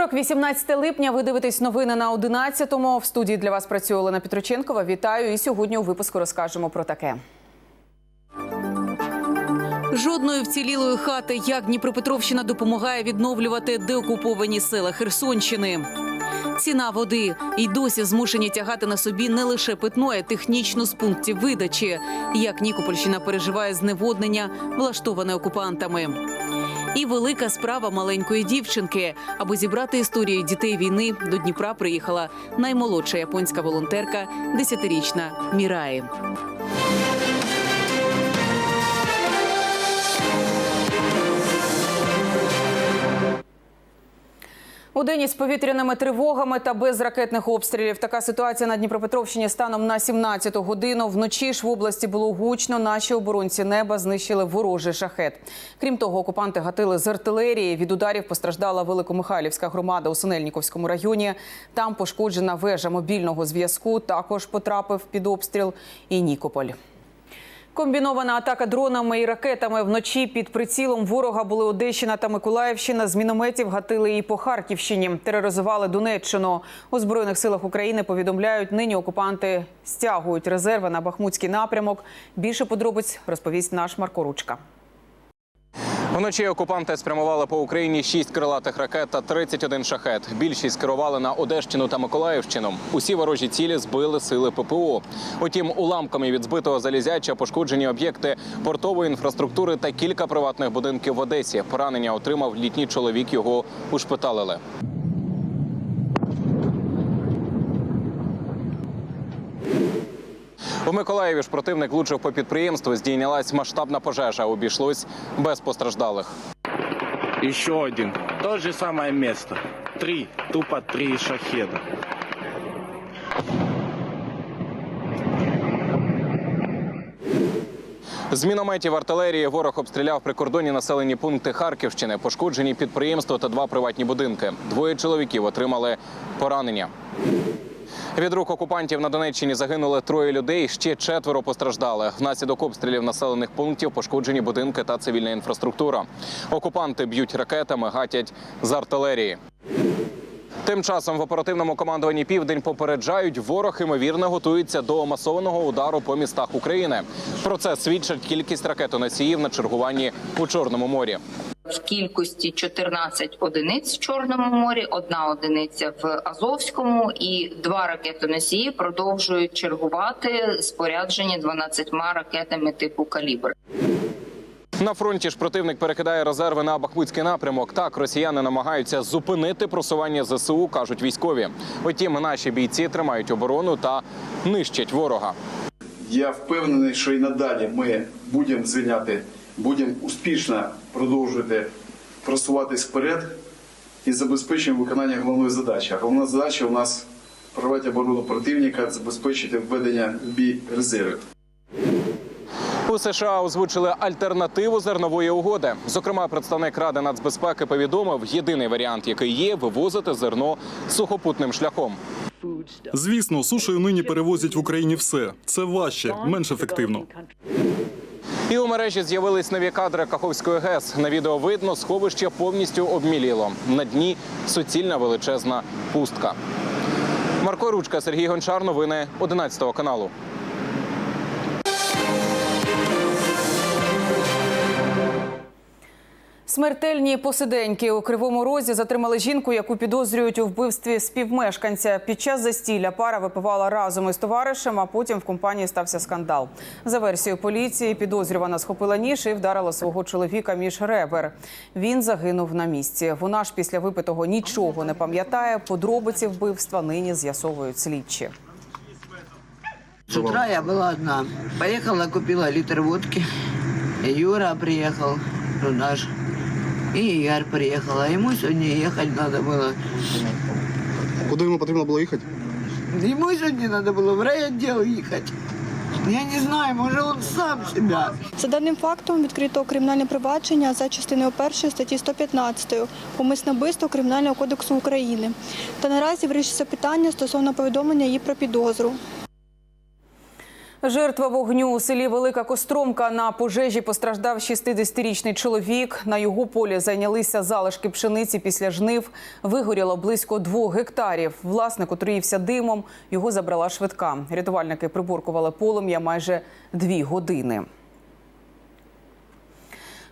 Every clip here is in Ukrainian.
Вівторок, 18 липня. Ви дивитесь новини на 11-му. В студії для вас працює Олена Петроченкова. Вітаю. І сьогодні у випуску розкажемо про таке. Жодної вцілілої хати, як Дніпропетровщина допомагає відновлювати деокуповані села Херсонщини. Ціна води і досі змушені тягати на собі не лише питну, а й технічну з пунктів видачі. Як Нікопольщина переживає зневоднення, влаштоване окупантами. І велика справа маленької дівчинки. Аби зібрати історію дітей війни, до Дніпра приїхала наймолодша японська волонтерка, десятирічна Міраї. У день із повітряними тривогами та без ракетних обстрілів. Така ситуація на Дніпропетровщині станом на 17-ту годину. Вночі ж в області було гучно. Наші оборонці неба знищили ворожий шахет. Крім того, окупанти гатили з артилерії. Від ударів постраждала Великомихайлівська громада у Синельніковському районі. Там пошкоджена вежа мобільного зв'язку. Також потрапив під обстріл і Нікополь. Комбінована атака дронами і ракетами вночі під прицілом ворога були Одещина та Миколаївщина. З мінометів гатили і по Харківщині. Тероризували Донеччину. У збройних силах України повідомляють, нині окупанти стягують резерви на Бахмутський напрямок. Більше подробиць розповість наш Марко Ручка. Вночі окупанти спрямували по Україні 6 крилатих ракет та 31 шахет. Більшість керували на Одещину та Миколаївщину. Усі ворожі цілі збили сили ППО. Утім, уламками від збитого залізяча пошкоджені об'єкти портової інфраструктури та кілька приватних будинків в Одесі. Поранення отримав літній чоловік. Його ушпиталили. У Миколаєві ж противник влучив по підприємству. Здійнялась масштабна пожежа. Обійшлось без постраждалих. Еще один. То же самое место. Три. Тупо три шахеда. З мінометів артилерії ворог обстріляв прикордонні населені пункти Харківщини, пошкоджені підприємства та два приватні будинки. Двоє чоловіків отримали поранення. Від рук окупантів на Донеччині загинули троє людей. Ще четверо постраждали. Внаслідок обстрілів населених пунктів пошкоджені будинки та цивільна інфраструктура. Окупанти б'ють ракетами, гатять з артилерії. Тим часом в оперативному командуванні Південь попереджають, ворог ймовірно готується до масованого удару по містах України. Про це свідчить кількість ракетоносіїв на чергуванні у Чорному морі. В кількості 14 одиниць в Чорному морі, одна одиниця в Азовському, і два ракетоносії продовжують чергувати споряджені 12 ракетами типу калібр. На фронті ж противник перекидає резерви на Бахмутський напрямок. Так росіяни намагаються зупинити просування ЗСУ, кажуть військові. Утім, наші бійці тримають оборону та нищать ворога. Я впевнений, що і надалі ми будемо звільняти, будемо успішно продовжувати просуватись вперед і забезпечуємо виконання головної задачі. А головна задача у нас прорвати оборону противника, забезпечити введення в бій резервів. У США озвучили альтернативу зернової угоди. Зокрема, представник ради нацбезпеки повідомив, єдиний варіант, який є, вивозити зерно сухопутним шляхом. Звісно, сушею нині перевозять в Україні все. Це важче, менш ефективно. І у мережі з'явились нові кадри Каховської ГЕС. На відео видно, сховище повністю обміліло. На дні суцільна величезна пустка. Марко Ручка, Сергій Гончар. Новини 11 каналу. Смертельні посиденьки у кривому розі затримали жінку, яку підозрюють у вбивстві співмешканця. Під час застілля пара випивала разом із товаришем, а потім в компанії стався скандал. За версією поліції, підозрювана схопила ніж і вдарила свого чоловіка між ребер. Він загинув на місці. Вона ж після випитого нічого не пам'ятає. Подробиці вбивства нині з'ясовують слідчі. С утра я была одна. Поехала, купила литр водки. Юра приехал, ну, наш. И Игорь приехал. А ему сегодня ехать надо было. Куди йому потрібно було їхати? Ему сегодня надо было в райотдел ехать. Я не знаю, может он сам себя. За даним фактом відкрито кримінальне провадження за частиною першої статті 115 умисне вбивство Кримінального кодексу України. Та наразі вирішується питання стосовно повідомлення її про підозру. Жертва вогню у селі Велика Костромка на пожежі постраждав 60-річний чоловік. На його полі зайнялися залишки пшениці після жнив. Вигоріло близько двох гектарів. Власник отруївся димом. Його забрала швидка. Рятувальники приборкували полум'я майже дві години.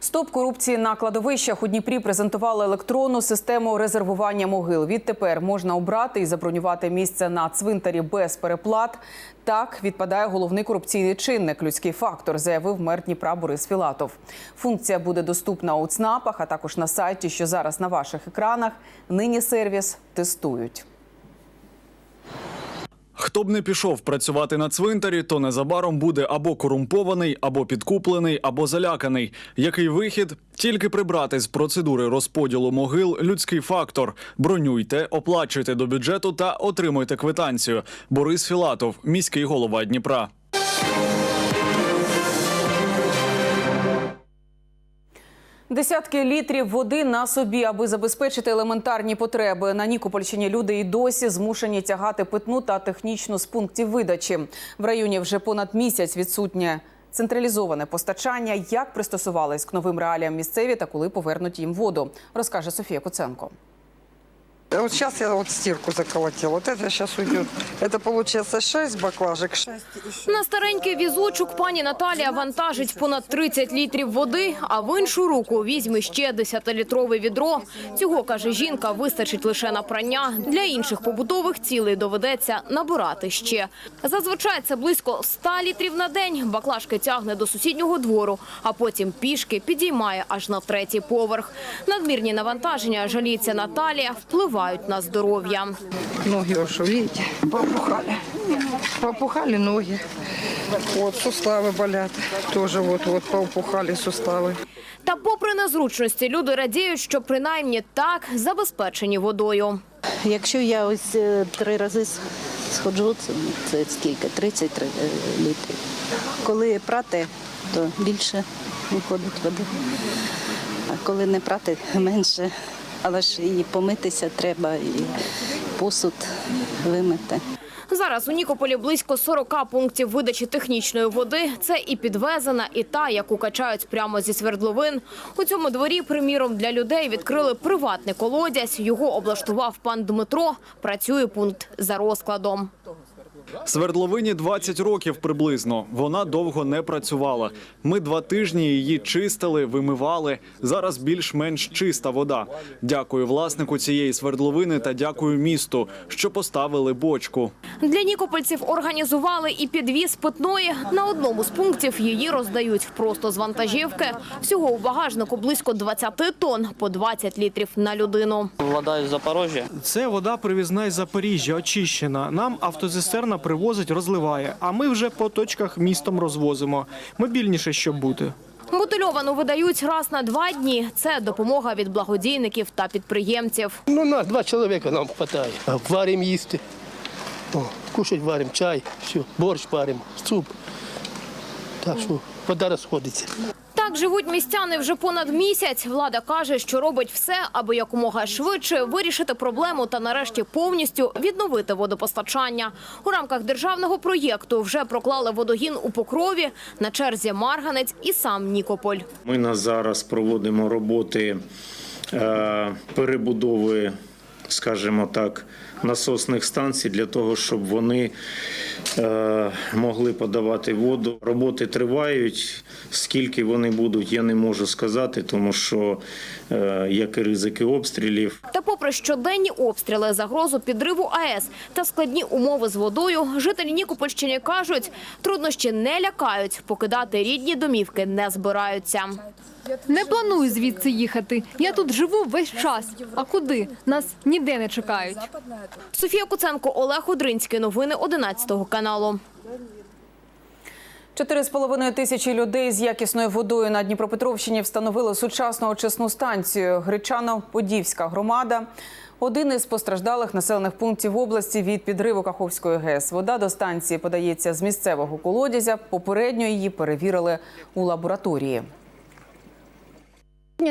Стоп корупції на кладовищах у Дніпрі презентували електронну систему резервування могил. Відтепер можна обрати і забронювати місце на цвинтарі без переплат. Так відпадає головний корупційний чинник людський фактор, заявив мер Дніпра Борис Філатов. Функція буде доступна у ЦНАПах, а також на сайті, що зараз на ваших екранах. Нині сервіс тестують. Хто б не пішов працювати на цвинтарі, то незабаром буде або корумпований, або підкуплений, або заляканий. Який вихід? Тільки прибрати з процедури розподілу могил людський фактор. Бронюйте, оплачуйте до бюджету та отримуйте квитанцію. Борис Філатов, міський голова Дніпра. Десятки літрів води на собі, аби забезпечити елементарні потреби. На Нікопольщині люди і досі змушені тягати питну та технічну з пунктів видачі. В районі вже понад місяць відсутнє централізоване постачання. Як пристосувались к новим реаліям місцеві та коли повернуть їм воду, розкаже Софія Куценко. Вот сейчас я вот стирку заколотила. Вот это сейчас уйдет. Это получается 6 баклажек, 6 еще. На старенький візочок пані Наталія вантажить понад 30 літрів води, а в іншу руку візьме ще 10-літрове відро. Цього, каже жінка, вистачить лише на прання. Для інших побутових цілей доведеться набирати ще. Зазвичай це близько 100 літрів на день. Баклажки тягне до сусіднього двору, а потім пішки підіймає аж на третій поверх. Надмірні навантаження, жаліється Наталія, впливають на здоров'я. Ноги уже, видите, попухали. Попухали ноги. Вот суставы болят. Тоже вот-вот поупухали суставы. Та попри незручності, люди радіють, що принаймні так забезпечені водою. Якщо я ось е, три рази сходжу, це, це скільки? 33 літрів. Коли прати, то більше виходить води. А коли не прати, менше. Але ж і помитися треба, і посуд вимити. Зараз у Нікополі близько 40 пунктів видачі технічної води. Це і підвезена, і та, яку качають прямо зі свердловин. У цьому дворі, приміром, для людей відкрили приватний колодязь. Його облаштував пан Дмитро. Працює пункт за розкладом. Свердловині 20 років приблизно. Вона довго не працювала. Ми два тижні її чистили, вимивали. Зараз більш-менш чиста вода. Дякую власнику цієї свердловини та дякую місту, що поставили бочку. Для нікопольців організували і підвіз питної. На одному з пунктів її роздають просто з вантажівки. Всього у багажнику близько 20 тонн, по 20 літрів на людину. Вода із Запорожжя. Це вода привізна із Запоріжжя, очищена. Нам автозистерна привозить, розливає, а ми вже по точках містом розвозимо. Мобільніше, щоб бути. Бутильовану видають раз на два дні. Це допомога від благодійників та підприємців. Ну, нас два чоловіка нам вистачає. Варимо їсти. О, кушать варимо, чай, все, борщ варимо, суп. Так що вода розходиться. Так живуть містяни вже понад місяць. Влада каже, що робить все, аби якомога швидше вирішити проблему та нарешті повністю відновити водопостачання. У рамках державного проєкту вже проклали водогін у Покрові, на черзі Марганець і сам Нікополь. Ми на зараз проводимо роботи е, перебудови, скажімо так, насосних станцій для того, щоб вони е, могли подавати воду. Роботи тривають. Скільки вони будуть, я не можу сказати, тому що е, як і ризики обстрілів. Та попри щоденні обстріли, загрозу підриву АЕС та складні умови з водою, жителі Нікопольщини кажуть, труднощі не лякають, покидати рідні домівки не збираються. Не планую звідси їхати. Я тут живу весь час. А куди? Нас ніде не чекають. Софія Куценко, Олег Одринський. Новини 11 каналу. Чотири з половиною тисячі людей з якісною водою на Дніпропетровщині встановили сучасну очисну станцію. Гречано-Подівська громада. Один із постраждалих населених пунктів області від підриву Каховської ГЕС. Вода до станції подається з місцевого колодязя. Попередньо її перевірили у лабораторії.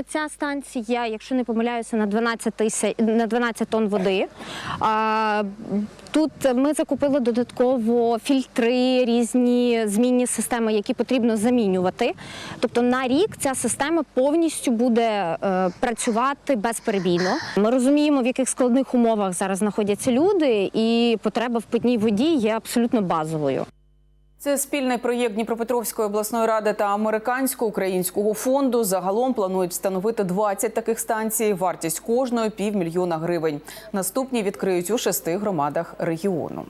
Ця станція, якщо не помиляюся, на 12, тисяч, на 12 тонн води. А, Тут ми закупили додатково фільтри, різні змінні системи, які потрібно замінювати. Тобто на рік ця система повністю буде е, працювати безперебійно. Ми розуміємо, в яких складних умовах зараз знаходяться люди, і потреба в питній воді є абсолютно базовою. Це спільний проєкт Дніпропетровської обласної ради та американсько-українського фонду. Загалом планують встановити 20 таких станцій. Вартість кожної півмільйона гривень. Наступні відкриють у шести громадах регіону.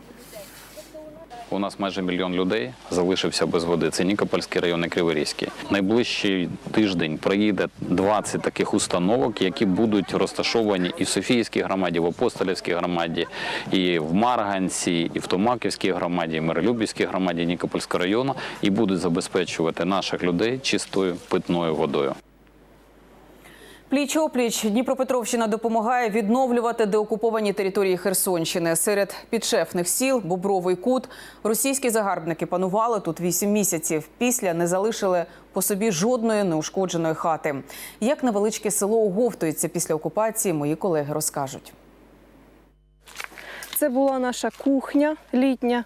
У нас майже мільйон людей залишився без води. Це Нікопольський район і Криворізький. Найближчий тиждень приїде 20 таких установок, які будуть розташовані і в Софійській громаді, в Апостолівській громаді, і в Марганці, і в Томаківській громаді, і в Миролюбівській громаді Нікопольського району, і будуть забезпечувати наших людей чистою питною водою. Пліч-опліч Дніпропетровщина допомагає відновлювати деокуповані території Херсонщини. Серед підшефних сіл Бобровий кут російські загарбники панували тут вісім місяців. Після не залишили по собі жодної неушкодженої хати. Як невеличке село оговтується після окупації, мої колеги розкажуть. Це була наша кухня літня,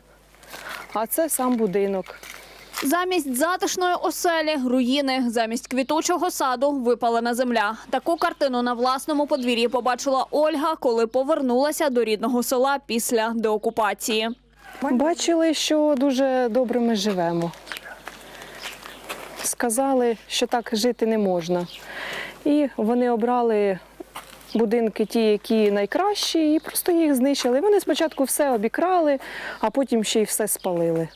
а це сам будинок. Замість затишної оселі руїни, замість квітучого саду випалена земля. Таку картину на власному подвір'ї побачила Ольга, коли повернулася до рідного села після деокупації. Бачили, що дуже добре ми живемо. Сказали, що так жити не можна. І вони обрали будинки, ті, які найкращі, і просто їх знищили. Вони спочатку все обікрали, а потім ще й все спалили.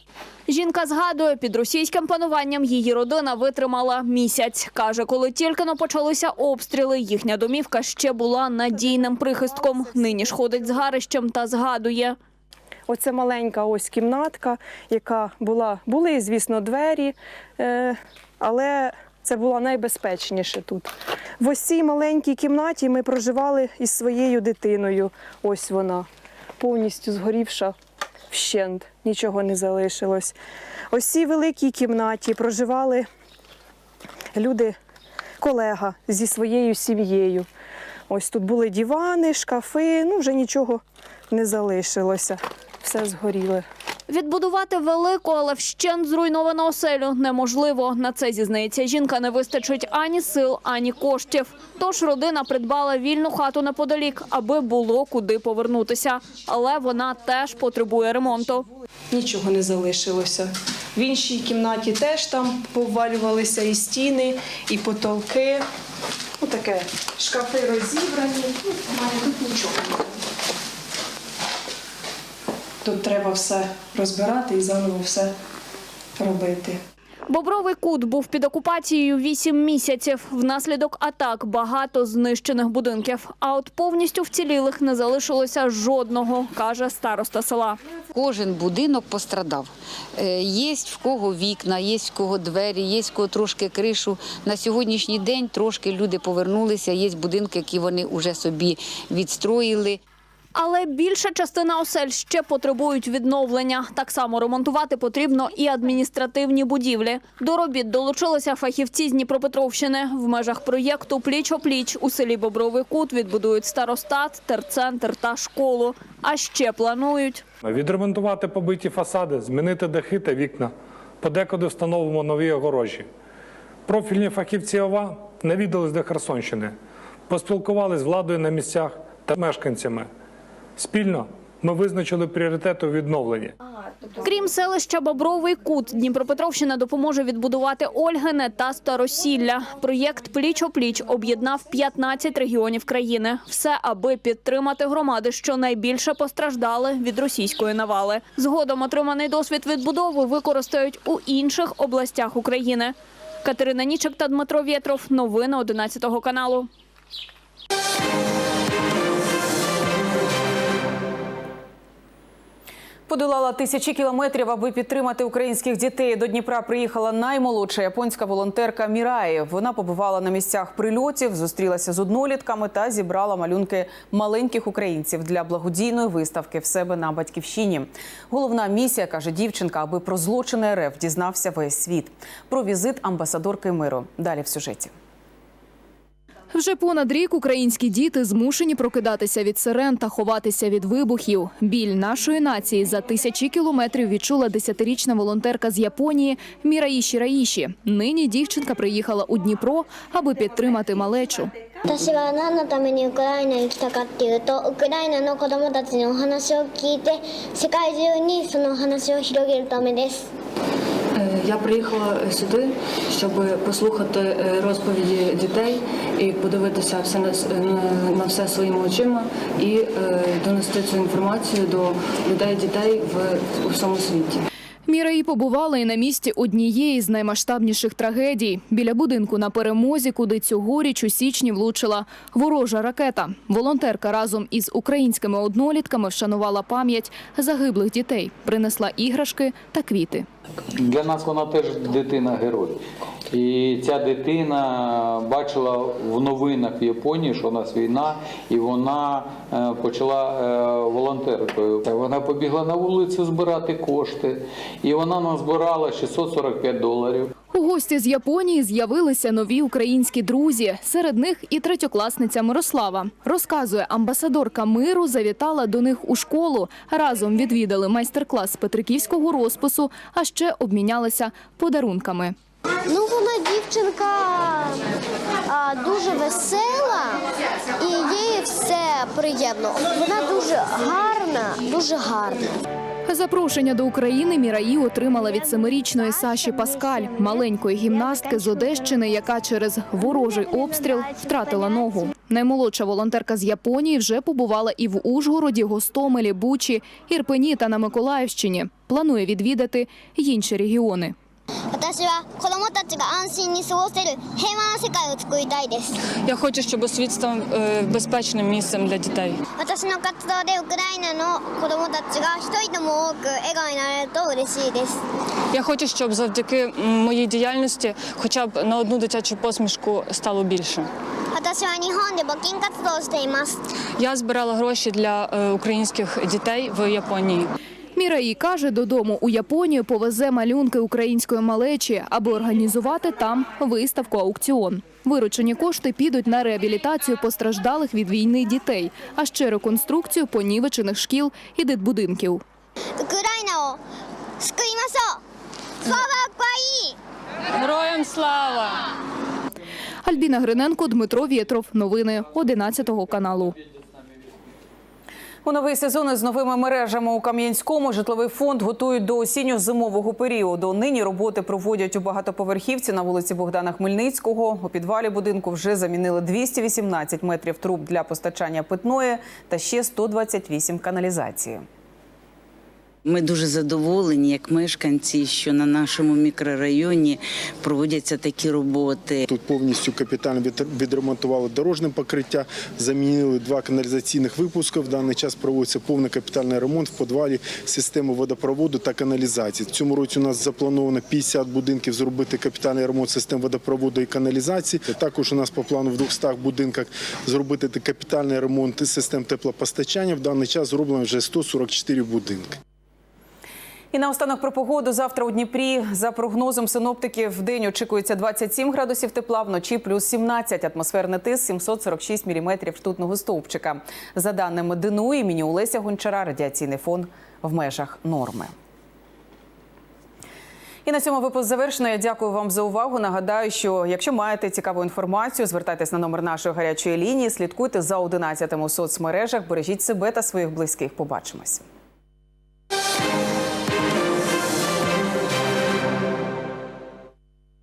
Жінка згадує, під російським пануванням її родина витримала місяць. Каже, коли тільки но почалися обстріли, їхня домівка ще була надійним прихистком. Нині ж ходить з гарищем та згадує. Оце маленька ось кімнатка, яка була, були, звісно, двері, е, але це було найбезпечніше тут. В ось цій маленькій кімнаті ми проживали із своєю дитиною. Ось вона, повністю згорівша вщент, нічого не залишилось. Ось цій великій кімнаті проживали люди, колега зі своєю сім'єю. Ось тут були дивани, шкафи, ну вже нічого не залишилося. Все згоріло. Відбудувати велику, але вщент зруйновану оселю неможливо. На це зізнається жінка. Не вистачить ані сил, ані коштів. Тож родина придбала вільну хату неподалік, аби було куди повернутися. Але вона теж потребує ремонту. Нічого не залишилося. В іншій кімнаті теж там повалювалися і стіни, і потолки. Ну, таке шкафи розібрані. Ну, в мене тут нічого. Тут треба все розбирати і заново все робити. Бобровий кут був під окупацією вісім місяців. Внаслідок атак багато знищених будинків. А от повністю вцілілих не залишилося жодного, каже староста села. Кожен будинок пострадав. Е, Є в кого вікна, є в кого двері, є в кого трошки кришу. На сьогоднішній день трошки люди повернулися. Є будинки, які вони вже собі відстроїли. Але більша частина осель ще потребують відновлення. Так само ремонтувати потрібно і адміністративні будівлі. До робіт долучилися фахівці з Дніпропетровщини. В межах проєкту «Пліч-о-пліч» у селі Бобровий Кут відбудують старостат, терцентр та школу. А ще планують Відремонтувати побиті фасади, змінити дахи та вікна. Подекуди встановимо нові огорожі. Профільні фахівці ОВА навідались до Херсонщини, поспілкувалися з владою на місцях та мешканцями. Спільно ми визначили пріоритети у відновленні. Крім селища Бобровий Кут, Дніпропетровщина допоможе відбудувати Ольгине та Старосілля. Проєкт «Пліч-о-пліч» об'єднав 15 регіонів країни. Все, аби підтримати громади, що найбільше постраждали від російської навали. Згодом отриманий досвід відбудови використають у інших областях України. Катерина Нічик та Дмитро Вєтров. Новини 11 каналу. Подолала тисячі кілометрів, аби підтримати українських дітей. До Дніпра приїхала наймолодша японська волонтерка Міраї. Вона побувала на місцях прильотів, зустрілася з однолітками та зібрала малюнки маленьких українців для благодійної виставки в себе на батьківщині. Головна місія каже дівчинка, аби про злочини РФ дізнався весь світ. Про візит амбасадорки миру. Далі в сюжеті. Вже понад рік українські діти змушені прокидатися від сирен та ховатися від вибухів. Біль нашої нації за тисячі кілометрів відчула десятирічна волонтерка з Японії Міраїші Раїші. Нині дівчинка приїхала у Дніпро, аби підтримати малечу. 私は何のためにウクライナに来たかっていうとウクライナの子どもたちのお話を聞いて世界中にそのお話を広げるためです Е, Я приїхала сюди, щоб послухати е, розповіді дітей і подивитися все на, с- на- на все своїми очима і е, донести цю інформацію до людей, дітей в у всьому світі. Міраї побувала і на місці однієї з наймасштабніших трагедій біля будинку на перемозі, куди цьогоріч у січні влучила ворожа ракета. Волонтерка разом із українськими однолітками вшанувала пам'ять загиблих дітей, принесла іграшки та квіти. Для нас вона теж дитина герой. І ця дитина бачила в новинах в Японії, що у нас війна, і вона е, почала е, волонтеркою. Вона побігла на вулицю збирати кошти, і вона назбирала 645 доларів. У гості з Японії з'явилися нові українські друзі. Серед них і третьокласниця Мирослава. Розказує, амбасадорка миру завітала до них у школу. Разом відвідали майстер-клас петриківського розпису, а ще обмінялися подарунками. Ну, вона дівчинка а, дуже весела і їй все приємно. Вона дуже гарна, дуже гарна. Запрошення до України Міраї отримала від семирічної Саші Паскаль, маленької гімнастки з Одещини, яка через ворожий обстріл втратила ногу. Наймолодша волонтерка з Японії вже побувала і в Ужгороді, Гостомелі, Бучі, Ірпені та на Миколаївщині. Планує відвідати й інші регіони. 私は子供たちが安心に過ごせる平和な世界を作りたいです。 Я хочу, щоб світ став е, безпечним місцем для дітей. 私の活動でウクライナの子供たちが一人でも多く笑顔になれると嬉しいです。 Я хочу, щоб завдяки м, моїй діяльності, хоча б на одну дитячу посмішку стало більше. 私は日本で募金活動をしています。 Я збирала гроші для е, українських дітей в Японії. Міраї каже, додому у Японію повезе малюнки української малечі, аби організувати там виставку аукціон. Виручені кошти підуть на реабілітацію постраждалих від війни дітей, а ще реконструкцію понівечених шкіл і дитбудинків. Україна! Героям слава! Альбіна Гриненко, Дмитро Вєтров. Новини 11 каналу. У новий сезон із новими мережами у Кам'янському житловий фонд готують до осінньо-зимового періоду. Нині роботи проводять у багатоповерхівці на вулиці Богдана Хмельницького. У підвалі будинку вже замінили 218 метрів труб для постачання питної та ще 128 каналізації. Ми дуже задоволені, як мешканці, що на нашому мікрорайоні проводяться такі роботи. Тут повністю капітально відремонтували дорожнє покриття, замінили два каналізаційних випуски. В даний час проводиться повний капітальний ремонт в підвалі системи водопроводу та каналізації. В цьому році у нас заплановано 50 будинків зробити капітальний ремонт систем водопроводу і каналізації. Також у нас по плану в 200 будинках зробити капітальний ремонт систем теплопостачання. В даний час зроблено вже 144 будинки. І наостанок про погоду. Завтра у Дніпрі за прогнозом синоптиків в день очікується 27 градусів тепла, вночі плюс 17. Атмосферний тиск 746 міліметрів ртутного стовпчика. За даними ДНУ імені Олеся Гончара, радіаційний фон в межах норми. І на цьому випуск завершено. Я дякую вам за увагу. Нагадаю, що якщо маєте цікаву інформацію, звертайтесь на номер нашої гарячої лінії. Слідкуйте за 11 у соцмережах. Бережіть себе та своїх близьких. Побачимось.